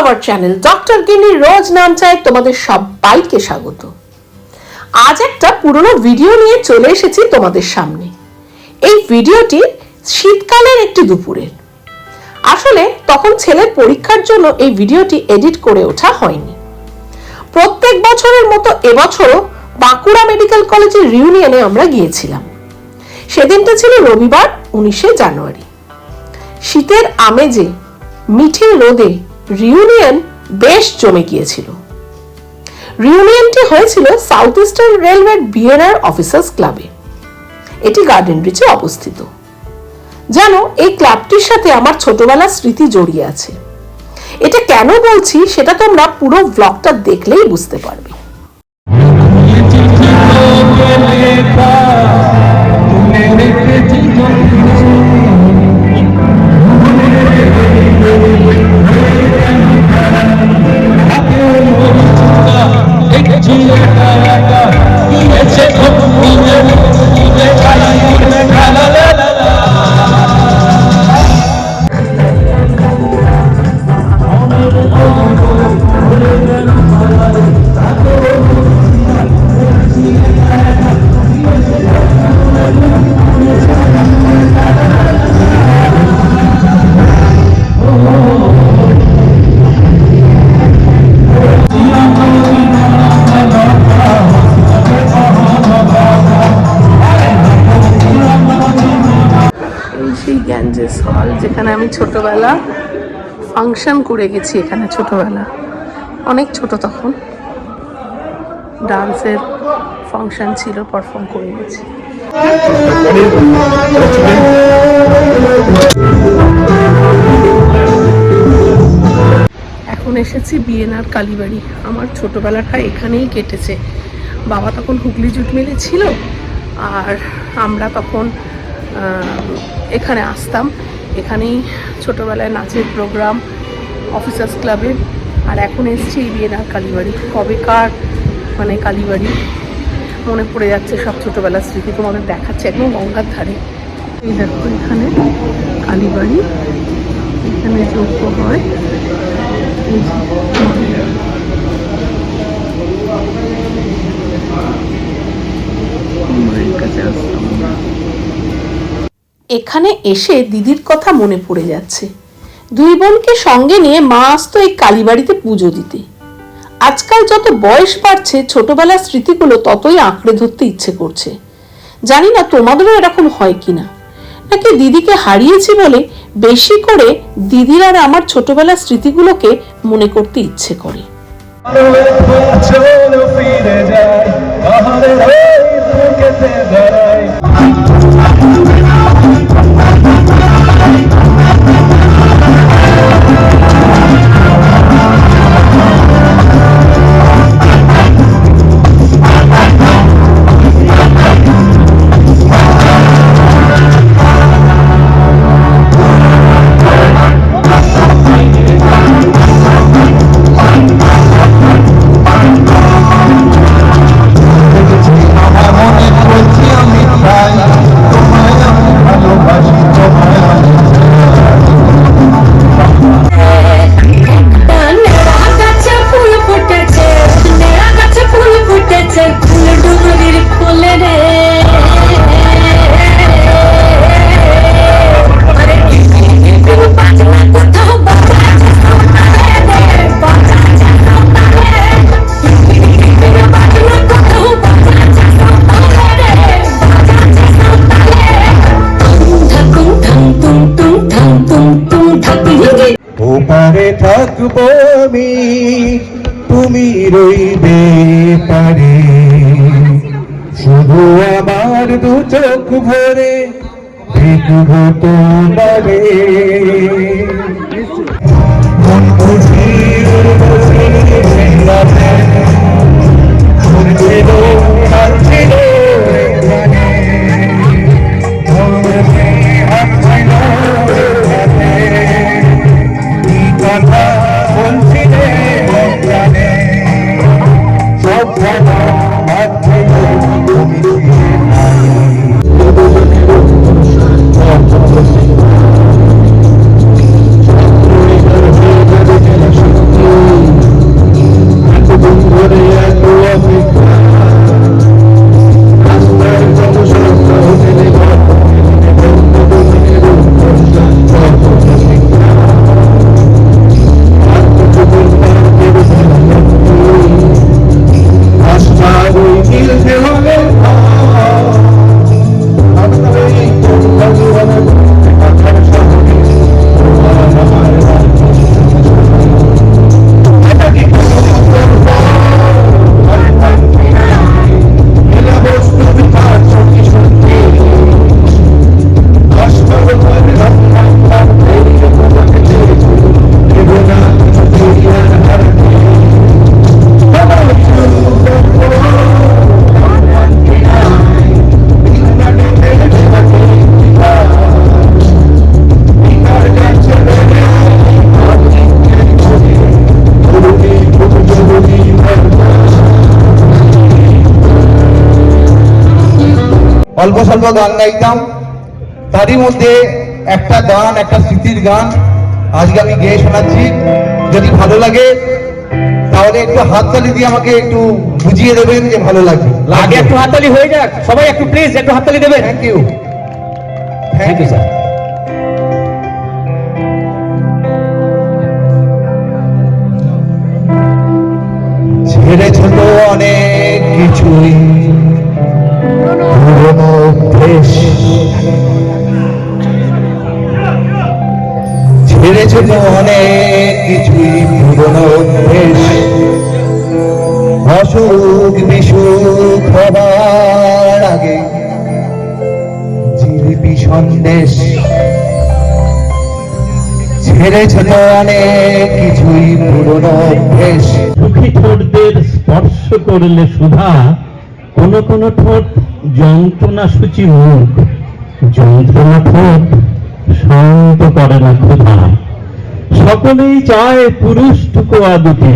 Our channel doctor Gini Rose নাম চাই তোমাদের সবাইকে স্বাগত। আজ একটা পুরনো ভিডিও নিয়ে চলে এসেছি তোমাদের সামনে। এই ভিডিওটি শীতকালের একটি দুপুরের। আসলে তখন ছেলের পরীক্ষার জন্য এই ভিডিওটি এডিট করে ওঠা হয়নি। প্রত্যেক বছরের মতো এবছরও বাঁকুড়া মেডিকেল কলেজের রিউনিয়নে আমরা গিয়েছিলাম। সেদিনটা ছিল রবিবার, উনিশে জানুয়ারি। শীতের আমেজে মিঠে রোদে রিউনিয়ন বেশ জমে গিয়েছিল। রিউনিয়নটি হয়েছিল সাউথ ইস্টার্ন রেলওয়ের বিএনআর অফিসার্স ক্লাবে এটি গার্ডেন ব্রিজে অবস্থিত। যেন এই ক্লাবটির সাথে আমার ছোটবেলার স্মৃতি জড়িয়ে আছে। এটা কেন বলছি, সেটা তোমরা পুরো ব্লগটা দেখলেই বুঝতে পারবে। ছোটবেলা ফাংশন করে গেছি এখানে ছোটবেলা। অনেক ছোট তখন। ডান্সের ফাংশন ছিল, পারফর্ম করে গেছি। এখন এসেছি বিএনআর কালীবাড়ি। আমার ছোটবেলাটা এখানেই কেটেছে। বাবা তখন হুগলি জুট মিলে ছিল, আর আমরা তখন এখানে আসতাম। এখানেই ছোটবেলায় নাচের প্রোগ্রাম অফিসার্স ক্লাবে আর এখন এসছি এই বিএনআর কালীবাড়ি। কবেকার মানে কালীবাড়ি? মনে পড়ে যাচ্ছে সব ছোটোবেলার স্মৃতি, তোমাদের দেখাচ্ছে একদম গঙ্গার ধারে। এই দেখো এখানে কালীবাড়ি, এখানে যোগ্য হয়। কাছে আসতাম। এখানে এসে দিদির কথা মনে পড়ে যাচ্ছে। দুই বোনকে সঙ্গে নিয়ে মা আসতো এই কালীবাড়িতে পুজো দিতে। আজকাল যত বয়স বাড়ছে, ছোটবেলার স্মৃতিগুলো ততই আঁকড়ে ধরতে ইচ্ছে করছে। জানি না তোমাদেরও এরকম হয় কিনা। নাকি দিদিকে হারিয়েছি বলে বেশি করে দিদির আর আমার ছোটবেলার স্মৃতিগুলোকে মনে করতে ইচ্ছে করে। ফিরে যাই পাহাড়ের ওই আমি তুমি রইবে পারে। শুধু আমার দু চোখ ভরে দেখব তোমারে। মন বুঝি উর্বশী সিংহাসে ঘুরছিল হারছিল এখানে ধরছে হাসছিল এখানে কি কথা বলছিলে অল্প স্বল্প গান গাইতাম। তারই মধ্যে একটা গান একটা স্মৃতির গান আজকে আমি গেয়ে শোনাচ্ছি। যদি ভালো লাগে তাহলে একটু হাততালি দিয়ে আমাকে একটু বুঝিয়ে দেবেন যে ভালো লাগে। আগে একটু হাততালি হয়ে যাক। সবাই একটু প্লিজ একটু হাততালি দেবেন। Thank you thank you sir ছেড়েছ তো অনেক কিছুই। পুরনো অনেক কিছুই, পুরনো অভ্যেস। অসুখ, বিসুখ হবার আগে জিলিপি সন্দেশ। ছেড়েছ তো অনেক কিছুই, পুরনো অভ্যেস। সুখী ঠোঁটদের স্পর্শ করলে সুধা কোন কোন ঠোঁট যন্ত্রণা সূচি মুখ। যন্ত্রণা ঠোঁট শান্ত করে না ক্ষুধা। সকলেই চায় পুরুষ টুকোয়া দুটি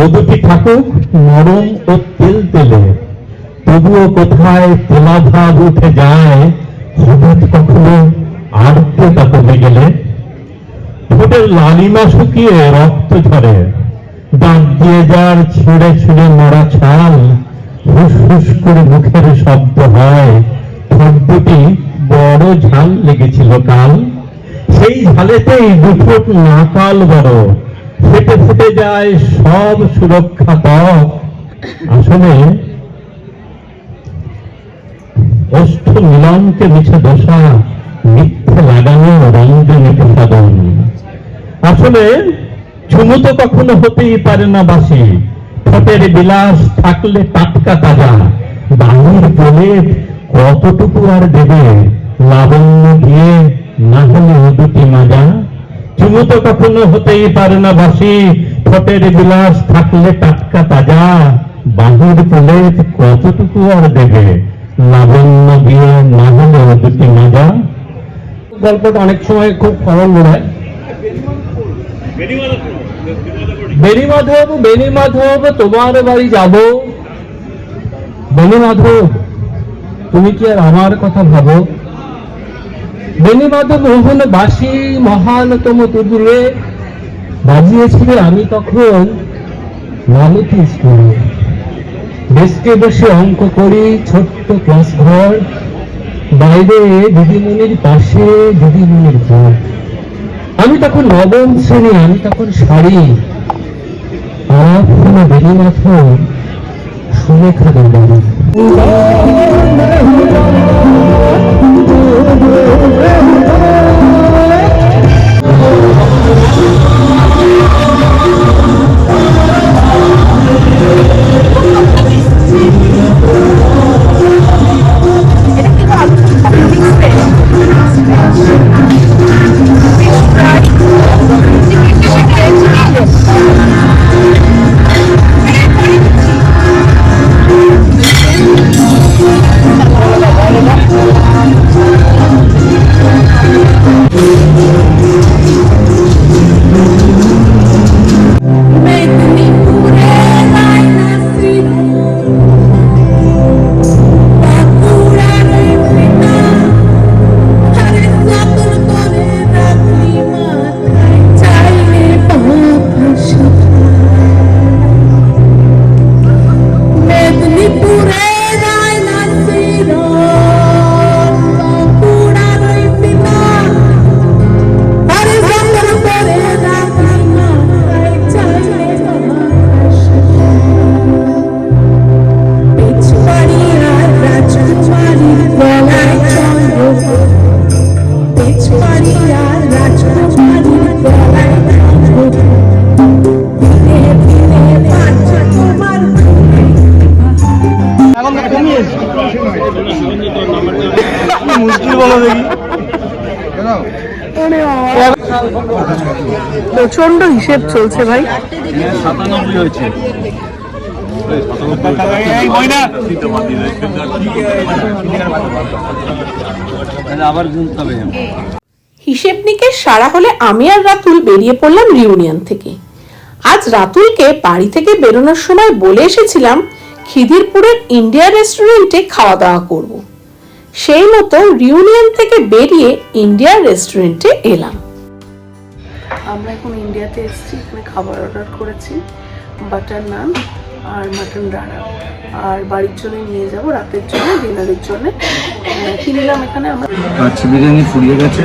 ও দুটি থাকুক নরম ও তেল তেলে। তবুও কোথায় তেলাভাব উঠে যায়, হঠাৎ কখনো আর্দ্রতা কমে গেলে। ঠোঁটের লালিমা শুকিয়ে রক্ত ঝরে। দাঁত দিয়ে যার ছিঁড়ে ছিঁড়ে মরা ছাল হুস করে মুখের শব্দ হয়। ঠোঁট দুটি বড় ঝাল লেগেছিল কাল। সেই ঝালেতেই দুঠোঁট নাকাল বড়। ফেটে ফুটে যায় সব সুরক্ষা ত্বক আসলে অষ্ট মিলনকে মিছে দশা, মিথ্যে লাগানো রঞ্জনী প্রসাদন আসলে চুমু তো কখনো হতেই পারে না বাসি ঠোঁটের বিলাস থাকলে টাটকা তাজা। বাঙুর বলে কতটুকু আর দেবে? লাবণ্য দিয়ে না হলে দুটি মাজা। চুমু তো কখনো হতেই পারে না বাসি ঠোঁটের বিলাস থাকলে টাটকা তাজা। বাহুর কোলে কতটুকু আর দেবে? লাবণ্য দিয়ে না হলে দুটি মাজা। গল্পটা অনেক সময় খুব কমন মনে হয়। বেনি মাধব বেনি মাধব তোমার বাড়ি যাব। বেনি মাধব তুমি কি আর আমার কথা ভাবো? বেনি মাধব মোহন বাসি মহানতম তুদুরে বাজিয়েছিলে আমি তখন মালতী স্কুলে। ডেস্কে বসে অঙ্ক করি, ছোট্ট ক্লাস ঘর বাইরে দিদিমণির পাশে দিদিমণির ঘর। আমি তখন নবম শ্রেণি আমি তখন শাড়ি আর কোনো বেরি মাথা সুলেখাদের বাড়ি প্রচণ্ড হিসেব চলছে ভাই। হিসেব নিকেশ সারা হলে আমি আর রাতুল বেরিয়ে পড়লাম রিউনিয়ন থেকে। আজ রাতুলকে বাড়ি থেকে বেরোনোর সময় বলে এসেছিলাম খিদিরপুরের ইন্ডিয়া রেস্টুরেন্টে খাওয়া দাওয়া করব। সেই মতো রিউনিয়ন থেকে বেরিয়ে ইন্ডিয়ার রেস্টুরেন্টে এলাম। আমরা এখন ইন্ডিয়াতে এসেছি এখানে খাবার অর্ডার করেছি বাটার নান আর মাটন ডানা আর বাড়ির জন্য নিয়ে যাব রাতের জন্য ডিনারের জন্য। কি নিলাম এখানে? আমরা কাচ্চি বিরিয়ানি ফুরিয়ে গেছে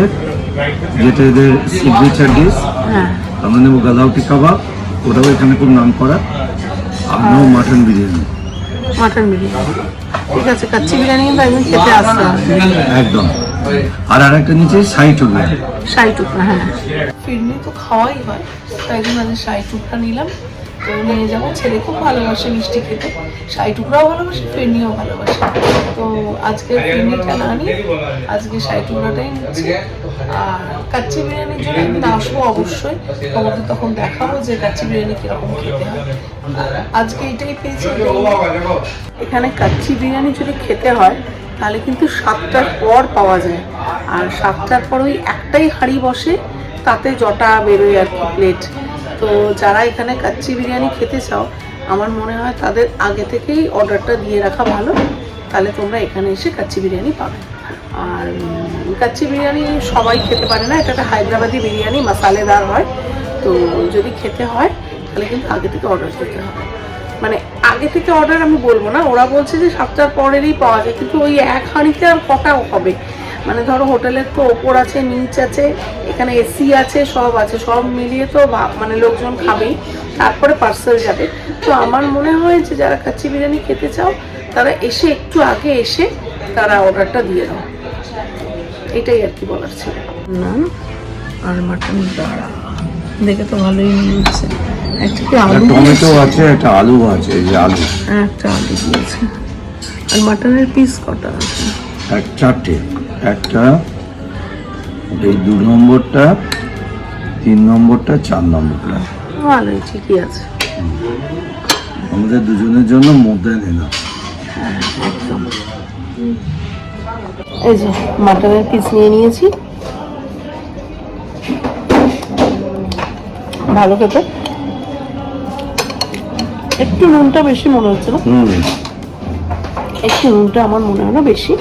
যেটা এদের সিগনেচার ডিশ হ্যাঁ। আমরা নেব গালাউটি কাবাব ওটাও এখানে খুব নাম করা। আর নেব মাটন বিরিয়ানি। মাটন বিরিয়ানি। ঠিক আছে কাচ্চি বিরিয়ানি কিন্তু একদিন খেতে আসতে হবে একদম। আর আর একটা নিচে শাহি টুকরা। শাহি টুকরা হ্যাঁ। ফিরনি তো খাওয়াই হয়, তাই জন্য আজকে শাহি টুকরা নিলাম। তো নিয়ে যাব ছেলে খুব ভালোবাসে মিষ্টি খেতে। শাহি টুকরাও ভালোবাসে, ফিরনিও ভালোবাসে। তো আজকে ফিরনিটা না নিয়ে আজকে শাহি টুকরাটাই নিচ্ছি। আর কাচ্চি বিরিয়ানির জন্য একদিন আসব অবশ্যই। তোমাদের তখন দেখাবো যে কাচ্চি বিরিয়ানি কীরকম খেতে হয়। আজকে এটাই পেয়েছি এখানে কাচ্চি বিরিয়ানি যদি খেতে হয় তাহলে কিন্তু সাতটার পর পাওয়া যায়। আর সাতটার পর ওই একটাই হাঁড়ি বসে, তাতে জটা বেরোয় আর কি প্লেট তো যারা এখানে কাচ্চি বিরিয়ানি খেতে চাও, আমার মনে হয় তাদের আগে থেকেই অর্ডারটা দিয়ে রাখা ভালো। তাহলে তোমরা এখানে এসে কাচ্চি বিরিয়ানি পাবে। আর কাচ্চি বিরিয়ানি সবাই খেতে পারে না এটা একটা হায়দ্রাবাদি বিরিয়ানি মশালেদার হয়। তো যদি খেতে হয়, তাহলে কিন্তু আগে থেকে অর্ডার দিতে হবে। মানে আগে থেকে অর্ডার আমি বলব না। ওরা বলছে যে সাতটার পরেরই পাওয়া যায়, কিন্তু ওই এক হাঁড়িতে আর কটা হবে? মানে ধরো হোটেলের তো ওপর আছে, নিচ আছে, এখানে এসি আছে, সব আছে। সব মিলিয়ে তো মানে লোকজন খাবেই, তারপরে পার্সেল যাবে। তো আমার মনে হয় যে যারা কাচ্চি বিরিয়ানি খেতে চাও, তারা এসে একটু আগে এসে তারা অর্ডারটা দিয়ে দাও। এটাই আর কি বলার ছিল। না, আর মাটন দাঁড়া দেখে তো ভালোই মনে হচ্ছে। একটা আলু টমেটো আছে একটা আলু আছে এই যে আলু। একটা আলু দিয়েছে আর মাটনের পিস কটা আছে? এক চারটে। একটা এই দু নম্বরটা তিন নম্বরটা চার নম্বরটা। ভালোই ঠিকই আছে। আমাদের দুজনের জন্য মধ্যে নিলাম একদম। এই যে মাটনের পিস নিয়ে নিয়েছি। ভালো খেতে। একটু নুনটা বেশি মনে হচ্ছে না? হুম। একটু নুনটা আমার মনে হয় না বেশি।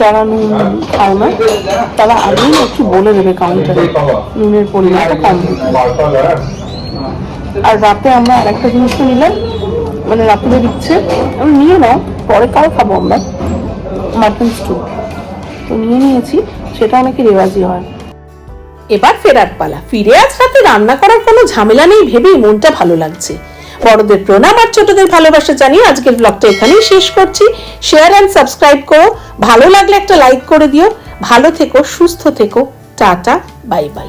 যারা নুন খায় না তারা আগেই একটু বলে দেবে কাউন্টারে নুনের পরিমাণটা কম। আর রাতে আমরা আরেকটা জিনিস তো নিলাম মানে রাত্রে দিচ্ছে। আমি নিয়ে নাও পরে কাল খাব আমরা। মাটন স্টু তো নিয়ে নিয়েছি সেটা অনেকে রেওয়াজি হয়। এবার ফেরার পালা। ফিরে আজ রাতে রান্না করার কোনো ঝামেলা নেই ভেবেই মনটা ভালো লাগছে। বড়দের প্রণাম আর ছোটদের ভালোবাসা জানিয়ে আজকের ব্লগটা এখানেই শেষ করছি। শেয়ার অ্যান্ড সাবস্ক্রাইব করো। ভালো লাগলে একটা লাইক করে দিও। ভালো থেকো, সুস্থ থেকো। Tata bye bye